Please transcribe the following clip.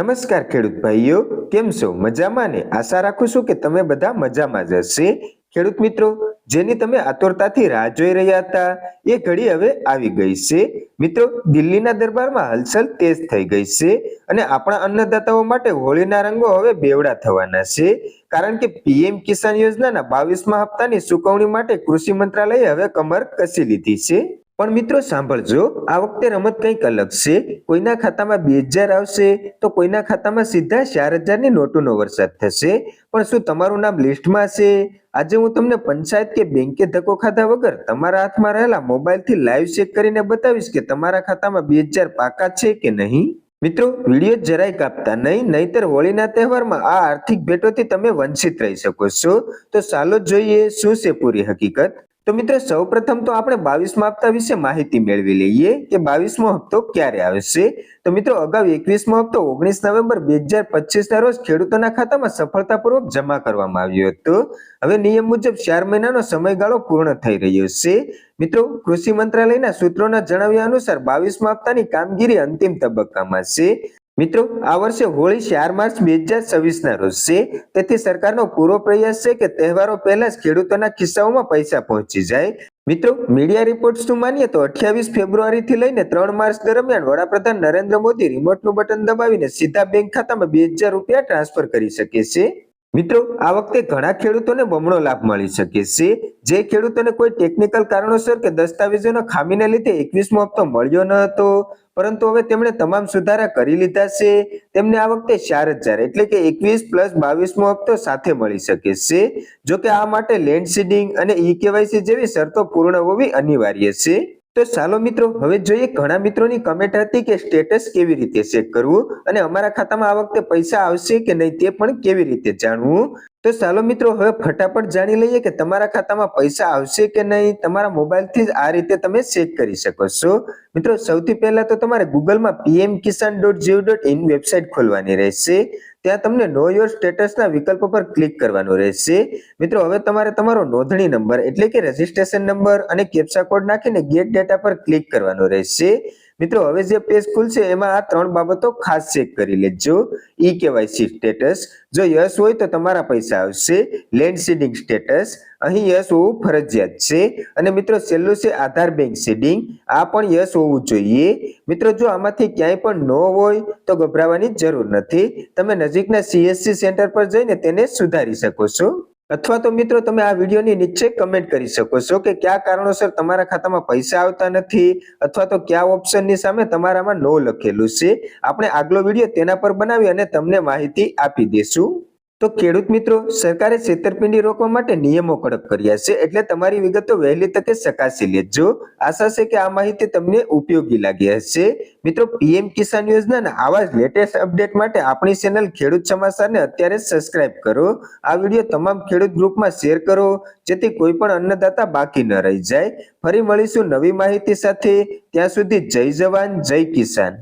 નમસ્કાર ખેડૂત ભાઈઓ, કેમ છો? મજામાં ને? આશા રાખું છું કે તમે બધા મજામાં જ હશે. ખેડૂત મિત્રો, જેની તમે આતુરતાથી રાહ જોઈ રહ્યા હતા, એ ઘડી હવે આવી ગઈ છે. મિત્રો, દિલ્હીના દરબારમાં હલચલ તેજ થઈ ગઈ છે અને આપણા અન્નદાતાઓ માટે હોળીના રંગો હવે બેવડા થવાના છે. કારણ કે પીએમ કિસાન યોજનાના બાવીસમા હપ્તાની ચુકવણી માટે કૃષિ મંત્રાલયે હવે કમર કસી લીધી છે. પણ મિત્રો સાંભળજો, આ વખતે રમત કંઈક અલગ છે. કોઈના ખાતામાં બે હજાર આવશે, તો કોઈના ખાતામાં સીધા ચાર હજારની નોટોનો વરસાદ થશે. પણ શું તમારું નામ લિસ્ટમાં છે આજે હું તમને પંચાયત કે બેંકે ધક્કો ખાધા વગર તમારા હાથમાં રહેલા મોબાઈલથી લાઈવ ચેક કરીને બતાવીશ કે તમારા ખાતામાં બે હજાર પાકા છે કે નહીં. મિત્રો, વીડિયો જરાય કાપતા નહીં, નહીતર હોળીના તહેવારમાં આ આર્થિક ભેટોથી તમે વંચિત રહી શકો છો. તો ચાલો જોઈએ, શું છે પૂરી હકીકત? તો મિત્રો, સૌપ્રથમ તો આપણે બાવીસમા હપ્તા વિશે માહિતી મેળવી લઈએ કે બાવીસમો હપ્તો ક્યારે આવશે? તો મિત્રો, અગાઉ એકવીસમો હપ્તો ઓગણીસ નવેમ્બર બે હજાર પચીસ ના રોજ ખેડૂતોના ખાતામાં સફળતાપૂર્વક જમા કરવામાં આવ્યો હતો. હવે નિયમ મુજબ ચાર મહિનાનો સમયગાળો પૂર્ણ થઈ રહ્યો છે. મિત્રો, કૃષિ મંત્રાલયના સૂત્રોના જણાવ્યા અનુસાર બાવીસમા હપ્તાની કામગીરી અંતિમ તબક્કામાં છે. મિત્રો, આ વર્ષે હોળી ચાર માર્ચ બે હજાર છવ્વીસ ના રોજ છે. તેથી સરકારનો પૂરો પ્રયાસ છે કે તહેવારો પહેલા જ ખેડૂતોના ખિસ્સાઓમાં પૈસા પહોંચી જાય. મિત્રો, મીડિયા રિપોર્ટ્સનું માનીએ તો અઠ્યાવીસ ફેબ્રુઆરી થી લઈને ત્રણ માર્ચ દરમિયાન વડાપ્રધાન નરેન્દ્ર મોદી રિમોટનું બટન દબાવીને સીધા બેંક ખાતામાં બે હજાર રૂપિયા ટ્રાન્સફર કરી શકે છે. મિત્રો, આ વખતે ઘણા ખેડૂતોને બમણો લાભ મળી શકે છે. જે ખેડૂતોને કોઈ ટેકનિકલ કારણોસર કે દસ્તાવેજોના ખામીને લીધે એકવીસમો હપ્તો મળ્યો ન હતો, પરંતુ હવે તેમણે તમામ સુધારા કરી લીધા છે. તેમને આ વખતે ચાર હજાર એટલે કે એકવીસ પ્લસ બાવીસમો હપ્તો સાથે મળી શકે છે. જો કે આ માટે લેન્ડ સીડિંગ અને ઈ કેવાયસી જેવી શરતો પૂર્ણ હોવી અનિવાર્ય છે. તો ચાલો મિત્રો, હવે જોઈએ ઘણા મિત્રોની કમેન્ટ હતી કે સ્ટેટસ કેવી રીતે ચેક કરવું અને અમારા ખાતામાં આ વખતે પૈસા આવશે કે નહીં તે પણ કેવી રીતે જાણવું. તો ચાલો મિત્રો, હવે ફટાફટ જાણી લઈએ કે તમારા ખાતામાં પૈસા આવશે કે નહીં? તમારા મોબાઈલથી જ આ રીતે તમે ચેક કરી શકો છો. મિત્રો, સૌથી પહેલા તો તમારે ગૂગલમાં PM Kisan dot gov dot in website ખોલવાની રહેશે. ત્યાં તમને નો યોર સ્ટેટસના વિકલ્પ પર ક્લિક કરવાનું રહેશે. મિત્રો, હવે તમારે તમારો નોંધણી નંબર એટલે કે રજીસ્ટ્રેશન નંબર અને કેપ્સા કોડ નાખીને ગેટ ડેટા પર ક્લિક કરવાનો રહેશે. મિત્રો, હવે જે પેજ ખુલશે, એમાં આ ત્રણ બાબતો ખાસ ચેક કરી લેજો. ઈ કેવાયસી સ્ટેટસ જો યસ હોય તો તમારા પૈસા આવશે. લેન્ડ સીડિંગ સ્ટેટસ અહીં યસ હોવું ફરજિયાત છે. અને મિત્રો, છેલ્લું છે આધાર બેંક સીડિંગ આ પણ યસ હોવું જોઈએ. મિત્રો, જો આમાંથી ક્યાંય પણ નો હોય, તો ગભરાવાની જરૂર નથી. તમે નજીકના સીએસસી સેન્ટર પર જઈને તેને સુધારી શકો છો. અથવા તો મિત્રો તમે આ વિડીયોની નીચે કમેન્ટ કરી શકો છો કે કયા કારણોસર તમારા ખાતામાં પૈસા આવતા નથી અથવા તો કયા ઓપ્શનની સામે તમારામાં નો લખેલું છે. આપણે આગલો વીડિયો તેના પર બનાવી અને તમને માહિતી આપી દેશું તો ખેડૂત મિત્રો, સરકારે છેતરપિંડી રોકવા માટે નિયમો કડક કર્યા છે એટલે તમારી વિગતો વહેલી તકે ચકાસી લેજો. આશા છે કે આ માહિતી તમને ઉપયોગી લાગી હશે. મિત્રો, પીએમ કિસાન યોજનાના આવા જ લેટેસ્ટ અપડેટ માટે આપણી ચેનલ ખેડૂત સમાચારને અત્યારે સબસ્ક્રાઇબ કરો. આ વીડિયો તમામ ખેડૂત ગ્રુપમાં શેર કરો, જેથી કોઈ પણ અન્નદાતા બાકી ન રહી જાય. ફરી મળીશું નવી માહિતી સાથે. ત્યાં સુધી જય જવાન, જય કિસાન.